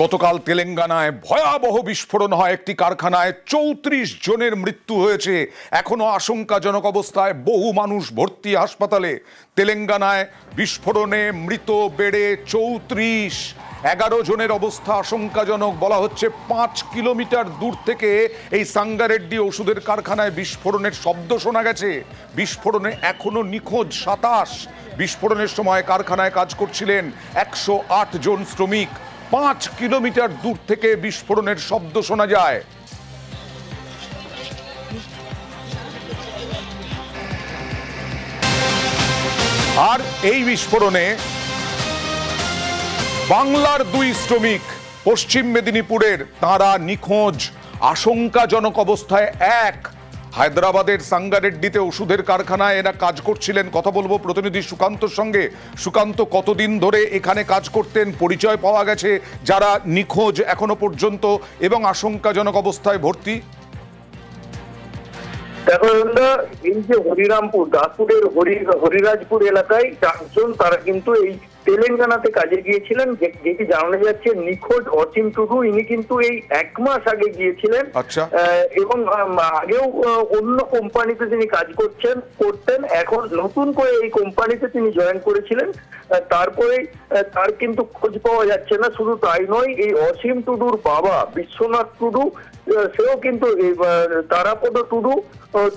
গতকাল তেলেঙ্গানায় ভয়াবহ বিস্ফোরণ হয় একটি কারখানায়। চৌত্রিশ জনের মৃত্যু হয়েছে। এখনও আশঙ্কাজনক অবস্থায় বহু মানুষ ভর্তি হাসপাতালে। তেলেঙ্গানায় বিস্ফোরণে মৃত বেড়ে চৌত্রিশ। এগারো জনের অবস্থা আশঙ্কাজনক বলা হচ্ছে পাঁচ কিলোমিটার দূর থেকে এই সাঙ্গারেড্ডি ওষুধের কারখানায় বিস্ফোরণের শব্দ শোনা গেছে। বিস্ফোরণে এখনও নিখোঁজ সাতাশ। বিস্ফোরণের সময় কারখানায় কাজ করছিলেন একশো আট জন শ্রমিক। পাঁচ কিলোমিটার দূর থেকে বিস্ফোরণের শব্দ শোনা যায়। আর এই বিস্ফোরণে বাংলার দুই শ্রমিক, পশ্চিম মেদিনীপুরের, তারা নিখোঁজ, আশঙ্কাজনক অবস্থায় এক হায়দ্রাবাদের সাঙ্গারেড্ডিতে ওষুধের কারখানায় এরা কাজ করছিলেন। কথা বলব প্রতিনিধি সুকান্তর সঙ্গে। সুকান্ত, কতদিন ধরে এখানে কাজ করতেন? পরিচয় পাওয়া গেছে যারা নিখোঁজ এখনও পর্যন্ত এবং আশঙ্কাজনক অবস্থায় ভর্তি। দেখো এই যে হরিরামপুর, দাসপুরের হরি হরিরাজপুর এলাকায় চারজন, তারা কিন্তু এই তেলেঙ্গানাতে কাজে গিয়েছিলেন যেটি জানা যাচ্ছে নিখোঁজ অসীম টুডু ইনি কিন্তু এই এক মাস আগে গিয়েছিলেন। আচ্ছা। এবং আগেও অন্য কোম্পানিতে তিনি কাজ করছেন করতেন এখন নতুন করে এই কোম্পানিতে তিনি জয়েন করেছিলেন। তারপরে তার কিন্তু খোঁজ পাওয়া যাচ্ছে না শুধু তাই নয় এই অসীম টুডুর বাবা বিশ্বনাথ টুডু সেও কিন্তু তারাপদ টুডু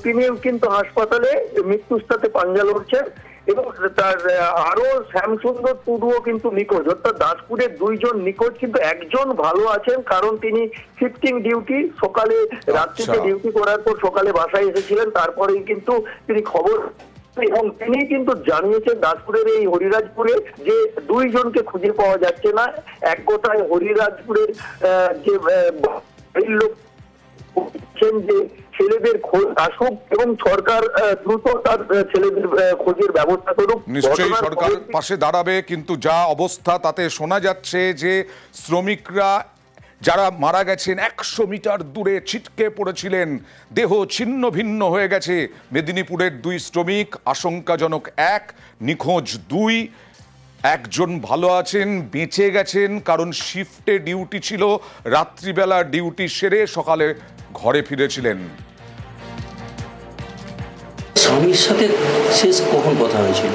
তিনিও কিন্তু হাসপাতালে মৃত্যুর সাথে পাঞ্জা লড়ছেন। এবং তার আরও শ্যামসুন্দর টুডুও কিন্তু নিখোঁজ অর্থাৎ দাসপুরের দুইজন নিখোঁজ কিন্তু একজন ভালো আছেন কারণ তিনি শিফটিং ডিউটি সকালে রাত্রিতে আচ্ছা। ডিউটি করার পর সকালে বাসায় এসেছিলেন তারপরেই কিন্তু তিনি খবর এবং তিনি কিন্তু জানিয়েছেন দাসপুরের এই হরিরাজপুরে যে দুইজনকে খুঁজে পাওয়া যাচ্ছে না এক কথায় হরিরাজপুরের যে বাড়ির লোক যে ছেলেদের খোঁজ আসুক এবং সরকার দ্রুত তার ছেলেদের খোঁজের ব্যবস্থা করুক। নিশ্চয়ই সরকার পাশে দাঁড়াবে কিন্তু যা অবস্থা তাতে শোনা যাচ্ছে যে শ্রমিকরা যারা মারা গেছেন একশো মিটার দূরে ছিটকে পড়েছিলেন দেহ ছিন্ন ভিন্ন হয়ে গেছে। মেদিনীপুরের দুই শ্রমিক আশঙ্কাজনক এক নিখোঁজ দুই। একজন ভালো আছেন বেঁচে গেছেন কারণ শিফটে ডিউটি ছিল রাত্রিবেলা ডিউটি সেরে সকালে ঘরে ফিরেছিলেন। স্বামীর সাথে শেষ কখন কথা হয়েছিল?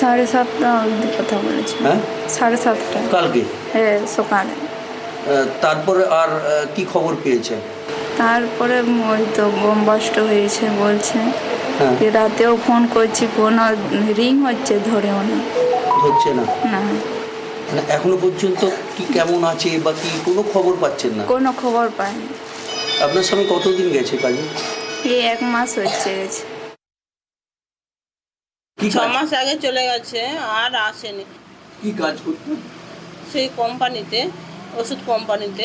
সাড়ে সাতটা অবধি কথা বলেছি হ্যাঁ? সাড়ে সাতটা। কালকে? হ্যাঁ সকালে। আহ, তারপরে আর আহ, কি খবর পেয়েছে? তারপরে ওই তো বোম বোমবাস্ট হয়েছে বলছে হ্যাঁ। যে রাতেও ফোন করছি ফোন রিং হচ্ছে ধরেও না। হচ্ছে না? না। মানে এখনও পর্যন্ত কি কেমন আছে বা কি কোনো খবর পাচ্ছেন না? কোনো খবর পাইনি। আপনার স্বামী কতদিন গেছে কাজে? এই এক মাস হচ্ছে গেছে। ছ মাস আগে চলে গেছে আর আসেনি। কি কাজ করতেন সেই কোম্পানিতে ওষুধ কোম্পানিতে।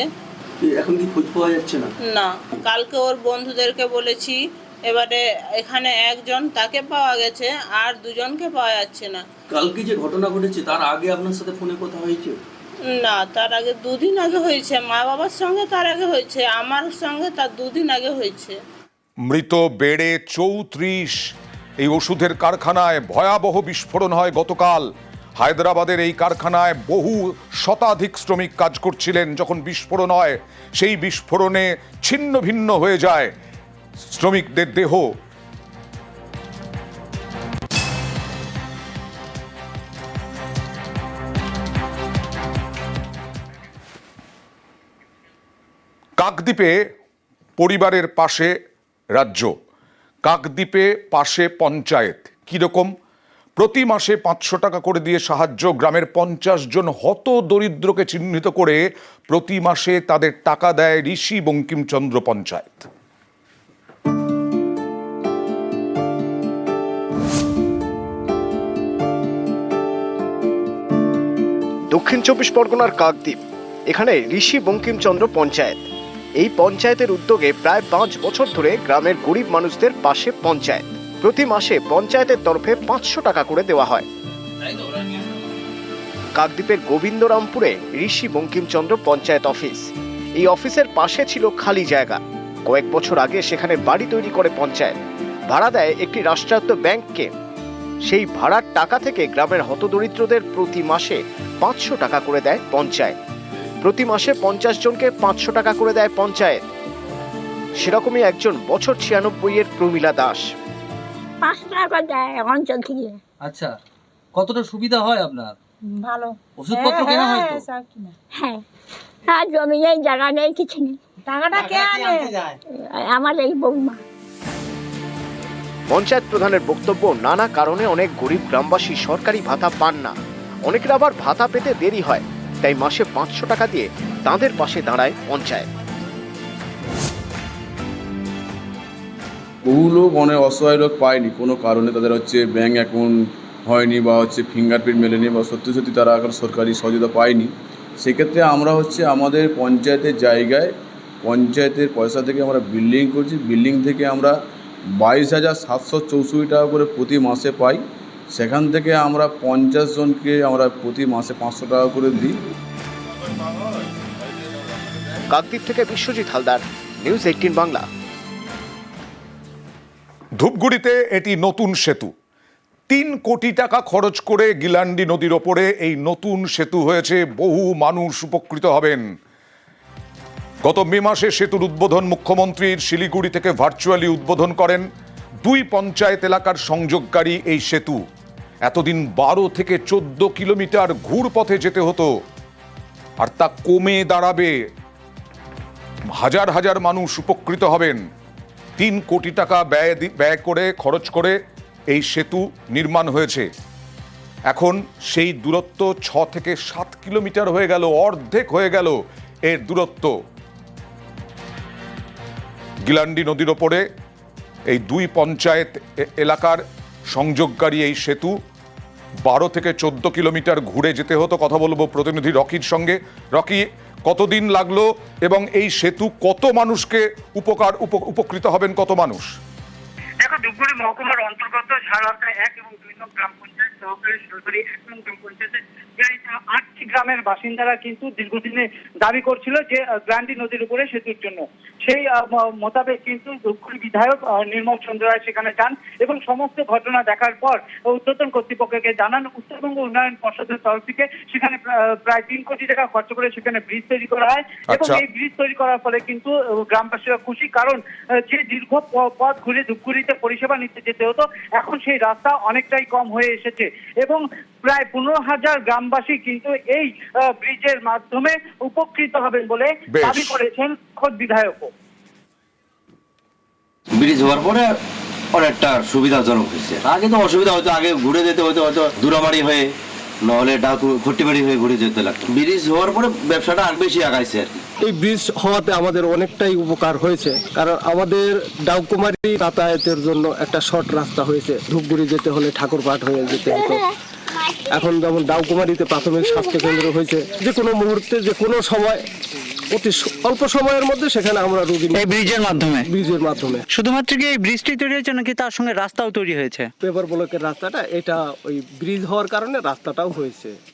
এখন কি খোঁজ পাওয়া যাচ্ছে না? না কালকে ওর বন্ধুদেরকে বলেছি এবারে এখানে একজন তাকে পাওয়া গেছে আর দুজনকে পাওয়া যাচ্ছে না। কালকে যে ঘটনা ঘটেছে তার আগে আপনার সাথে ফোনে কথা হয়েছে? না তার আগে দুদিন আগে হয়েছে। মা বাবার সঙ্গে তার আগে হয়েছে আমার সঙ্গে তার দুদিন আগে হয়েছে। মৃত বেড়ে চৌত্রিশ এই ওষুধের কারখানায় ভয়াবহ বিস্ফোরণ হয় গতকাল। হায়দ্রাবাদের এই কারখানায় বহু শতাধিক শ্রমিক কাজ করছিলেন যখন বিস্ফোরণ হয়। সেই বিস্ফোরণে ছিন্ন ভিন্ন হয়ে যায় শ্রমিকদের দেহ। কাকদ্বীপে পরিবারের পাশে রাজ্য। কাকদ্বীপে পাশে পঞ্চায়েত। কীরকম? প্রতি মাসে পাঁচশো টাকা করে দিয়ে সাহায্য গ্রামের পঞ্চাশ জন হত দরিদ্রকে চিহ্নিত করে প্রতি মাসে তাদের টাকা দেয় ঋষি বঙ্কিমচন্দ্র পঞ্চায়েত। দক্ষিণ চব্বিশ পরগনার কাকদ্বীপ, এখানে ঋষি বঙ্কিমচন্দ্র পঞ্চায়েত। এই পঞ্চায়েতের উদ্যোগে প্রায় পাঁচ বছর ধরে গ্রামের গরিব মানুষদের পাশে পঞ্চায়েত। প্রতি মাসে পঞ্চায়েতের তরফে পাঁচশো টাকা করে দেওয়া হয়। কাকদ্বীপের গোবিন্দরামপুরে ঋষি বঙ্কিমচন্দ্র পঞ্চায়েত অফিস। এই অফিসের পাশে ছিল খালি জায়গা। কয়েক বছর আগে সেখানে বাড়ি তৈরি করে পঞ্চায়েত। ভাড়া দেয় একটি রাষ্ট্রায়ত্ত ব্যাংককে। সেই ভাড়ার টাকা থেকে গ্রামের হতদরিদ্রদের প্রতি মাসে পাঁচশো টাকা করে দেয় পঞ্চায়েত। প্রতি মাসে পঞ্চাশ জনকে পাঁচশো টাকা করে দেয় পঞ্চায়েত। সেরকমই একজন বছর ছিয়ানব্বই এর প্রমীলা দাস। পাঁচশো টাকা দেয় অঞ্চল থেকে। আচ্ছা কতটা সুবিধা হয় আপনার? ভালো। ওষুধপত্র কেনা হয় তো? হ্যাঁ আর জমি নেই জায়গা নেই কিছু নেই। টাকাটা কে আনে? আমার এই বৌমা। পঞ্চায়েত প্রধানের বক্তব্য নানা কারণে অনেক গরিব গ্রামবাসী সরকারি ভাতা পান না। অনেকের আবার ভাতা পেতে দেরি হয়। তাই মাসে পাঁচশো টাকা দিয়ে তাদের পাশে দাঁড়ায় পঞ্চায়েত। বহু লোক অনেক অসহায় লোক পায়নি। কোনো কারণে তাদের হচ্ছে ব্যাঙ্ক অ্যাকাউন্ট হয়নি বা হচ্ছে ফিঙ্গারপ্রিন্ট মেলেনি বা সত্যি সত্যি তারা এখন সরকারি সহযোগিতা পায়নি। সেক্ষেত্রে আমরা হচ্ছে আমাদের পঞ্চায়েতের জায়গায় পঞ্চায়েতের পয়সা থেকে আমরা বিল্ডিং করছি। বিল্ডিং থেকে আমরা বাইশ হাজার সাতশো চৌষট্টি টাকা করে প্রতি মাসে পাই। সেখান থেকে আমরা পঞ্চাশ জনকে আমরা প্রতি মাসে পাঁচশো টাকা করে দিই। কাকদ্বীপ থেকে বিশ্বজিৎ হালদার নিউজ এইটিন বাংলা। ধূপগুড়িতে এটি নতুন সেতু। তিন কোটি টাকা খরচ করে গিলান্ডি নদীর ওপরে এই নতুন সেতু হয়েছে বহু মানুষ উপকৃত হবেন। গত মে মাসে সেতুর উদ্বোধন মুখ্যমন্ত্রীর শিলিগুড়ি থেকে ভার্চুয়ালি উদ্বোধন করেন দুই পঞ্চায়েত এলাকার সংযোগকারী এই সেতু। এতদিন বারো থেকে চোদ্দ কিলোমিটার ঘুর পথে যেতে হতো। আর তা কমে দাঁড়াবে। হাজার হাজার মানুষ উপকৃত হবেন। তিন কোটি টাকা ব্যয় ব্যয় করে, খরচ করে এই সেতু নির্মাণ হয়েছে। এখন সেই দূরত্ব ছ থেকে সাত কিলোমিটার হয়ে গেল, অর্ধেক হয়ে গেল এর দূরত্ব। গিলান্ডি নদীর ওপরে এই দুই পঞ্চায়েত এলাকার সংযোগকারী এই সেতু, বারো থেকে চোদ্দ কিলোমিটার ঘুরে যেতে হতো, কথা বলব প্রতিনিধি রকির সঙ্গে। রকি, কতদিন লাগল এবং এই সেতু কত মানুষকে উপকার, উপ- উপকৃত হবেন, কত মানুষ? ধূপগুড়ি মহকুমার অন্তর্গত সারহাটা এক এবং দুই নং গ্রাম পঞ্চায়েত সহকারী সরকারি এক নং গ্রাম পঞ্চায়েতের প্রায় আটটি গ্রামের বাসিন্দারা কিন্তু দীর্ঘদিনে দাবি করছিল যে গ্রান্ডি নদীর উপরে সেতুর জন্য সেই মোতাবেক কিন্তু ধূপগুড়ি বিধায়ক নির্মল চন্দ্র রায় সেখানে যান এবং সমস্ত ঘটনা দেখার পর উদ্বোধন কর্তৃপক্ষকে জানান উত্তরবঙ্গ উন্নয়ন পর্ষদের তরফ থেকে সেখানে প্রায় তিন কোটি টাকা খরচ করে সেখানে ব্রিজ তৈরি করা হয় এবং আচ্ছা। এই ব্রিজ তৈরি করার ফলে কিন্তু গ্রামবাসীরা খুশি কারণ যে দীর্ঘ পথ ঘুরে ধূপগুড়িতে পরিষেবা নিতে যেতে হতো। এখন সেই রাস্তা অনেকটাই কম হয়ে এসেছে এবং প্রায় পনেরো হাজার গ্রামবাসী কিন্তু এই ব্রিজের মাধ্যমে উপকৃত হবেন বলে দাবি করেছেন খোদ বিধায়কও। ব্রিজ হওয়ার পরে অনেকটা সুবিধাজনক হয়েছে। আগে তো অসুবিধা হতো আগে ঘুরে যেতে হতো হয়তো দূরাবাড়ি হয়ে নহলে ডাকু খট্টিবাড়ি হয়ে ঘুরে যেতে লাগতো। ব্রিজ হওয়ার পরে ব্যবসাটা আর বেশি আগাইছে আর এই ব্রিজ হওয়াতে আমাদের অনেকটাই উপকার হয়েছে কারণ আমাদের ডাউকুমারি যাতায়াতের জন্য একটা শর্ট রাস্তা হয়েছে। ধূপগুড়ি যেতে হলে ঠাকুরপাট হয়ে যেতে হতো। এখন যেমন ডাউকুমারিতে প্রাথমিক স্বাস্থ্য কেন্দ্র হয়েছে যে কোনো মুহূর্তে যে কোনো সময় অতি অল্প সময়ের মধ্যে সেখানে আমরা রোগী এই ব্রিজের মাধ্যমে? ব্রিজের মাধ্যমে। শুধুমাত্র কি এই ব্রিজটি তৈরি হয়েছে নাকি তার সঙ্গে রাস্তাও তৈরি হয়েছে? পেপার ব্লকের রাস্তাটা এটা ওই ব্রিজ হওয়ার কারণে রাস্তাটাও হয়েছে।